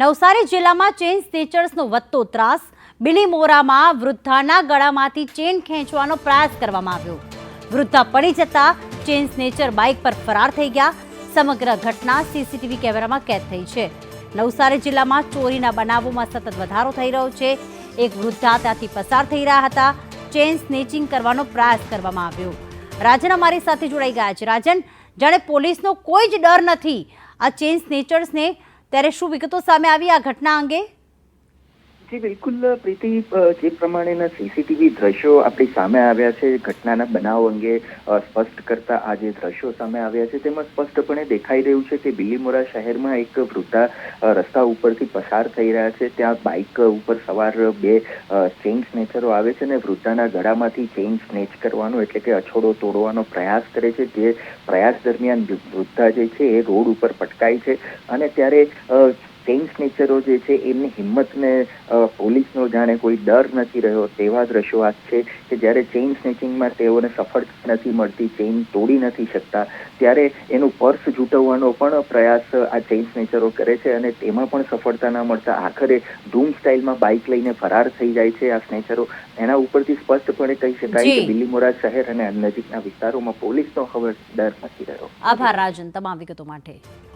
નવસારી જિલ્લામાં ચેન સ્નેચર્સનો વધતો ત્રાસ. બિલીમોરામાં વૃદ્ધાના ગળામાંથી ચેન ખેંચવાનો પ્રયાસ કરવામાં આવ્યો. વૃદ્ધા પડી જતા ચેઇન સ્નેચર બાઇક પર ફરાર થઈ ગયા. સમગ્ર ઘટના સીસીટીવી કેમેરામાં કેદ થઈ છે. નવસારી જિલ્લામાં ચોરીના બનાવોમાં સતત વધારો થઈ રહ્યો છે. એક વૃદ્ધા ત્યાંથી પસાર થઈ રહ્યા હતા. ચેન સ્નેચિંગ કરવાનો પ્રયાસ કરવામાં આવ્યો. રાજન અમારી સાથે જોડાઈ ગયા છે. રાજન, જાણે પોલીસનો કોઈ જ ડર નથી આ ચેન સ્નેચર્સને ત્યારે શું વિગતો સામે આવી આ ઘટના અંગે? જી, બિલકુલ, પ્રીતિ જે પ્રમાણેના સીસીટીવી દ્રશ્યો આપણી સામે આવ્યા છે, ઘટનાના બનાવ અંગે સ્પષ્ટ કરતા આ જે દ્રશ્યો સામે આવ્યા છે, તેમાં સ્પષ્ટપણે દેખાઈ રહ્યું છે કે બિલીમોરા શહેરમાં એક વૃદ્ધા રસ્તા ઉપરથી પસાર થઈ રહ્યા છે. ત્યાં બાઇક ઉપર સવાર બે ચેઇન સ્નેચરો આવે છે ને વૃદ્ધાના ગળામાંથી ચેઇન સ્નેચ કરવાનો એટલે કે અછોડો તોડવાનો પ્રયાસ કરે છે. જે પ્રયાસ દરમિયાન વૃદ્ધા જે છે એ રોડ ઉપર પટકાય છે અને ત્યારે અ, નેચરો જે છે એમની હિંમતને પોલીસનો જાણે કોઈ ડર નથી રહ્યો. તેવા દ્રશ્યો આ છે કે જ્યારે ચેઇન સ્નેચિંગમાં તેઓને સફળતા નથી મળતી ચેઇન તોડી નથી શકતા ત્યારે એનું પર્સ જૂટવવાનો પણ પ્રયાસ આ ચેઇન સ્નેચરો કરે છે અને તેમાં પણ સફળતા ના મળતા આખરે ધૂમ સ્ટાઇલમાં બાઇક લઈને ફરાર થઈ જાય છે આ સ્નેચરો. એના ઉપરથી સ્પષ્ટપણે કહી શકાય કે બિલીમોરા શહેર અને નજીકના વિસ્તારોમાં પોલીસનો હવે ડર નથી રહ્યો. આભાર રાજન તમામ વિગતો માટે.